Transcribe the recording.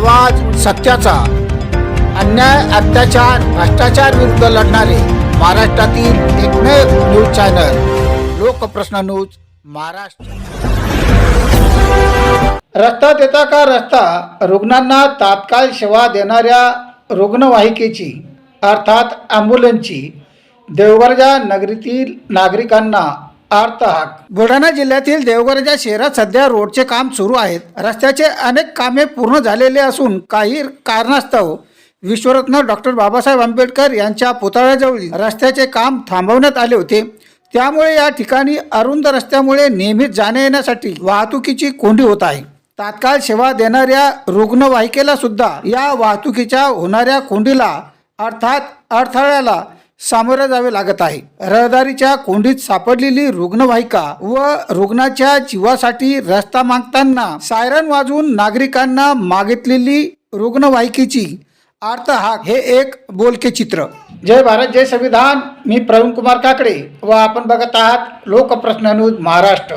आवाज सत्याचा. अन्याय अत्याचार भ्रष्टाचार विरुद्ध लढणारे महाराष्ट्रातील एकमेव news channel Lokprashna news Maharashtra. रस्ता देता का रस्ता? रुग्णांना तात्काळ सेवा देणाऱ्या रुग्णवाहिकेची अर्थात ॲम्ब्युलन्सची देवगरजा नगरीतील नागरिकांना बुलढाणा जिल्ह्यातील देवगडच्या शहरात सध्या रोडचे काम सुरू आहेत. रस्त्याचे अनेक कामे पूर्ण झालेले असून काही कारणास्तव विश्वरत्न डॉक्टर बाबासाहेब आंबेडकर यांच्या पुतळ्याजवळ रस्त्याचे काम थांबवण्यात आले होते. त्यामुळे या ठिकाणी अरुंद रस्त्यामुळे नियमित जाण्या येण्यासाठी वाहतुकीची कोंडी होत आहे. तात्काळ सेवा देणाऱ्या रुग्णवाहिकेला सुद्धा या वाहतुकीच्या होणाऱ्या कोंडीला अर्थात अडथळ्याला सामोरे जावे लागत आहे. रहदारीच्या कोंडीत सापडलेली रुग्णवाहिका व रुग्णाच्या जीवासाठी रस्ता मागताना सायरन वाजवून नागरिकांना मागितलेली रुग्णवाहिकेची अर्थहाक हे एक बोलके चित्र. जय भारत जय संविधान. मी प्रवीण कुमार काकडे व आपण बघत आहात लोकप्रश्न न्यूज महाराष्ट्र.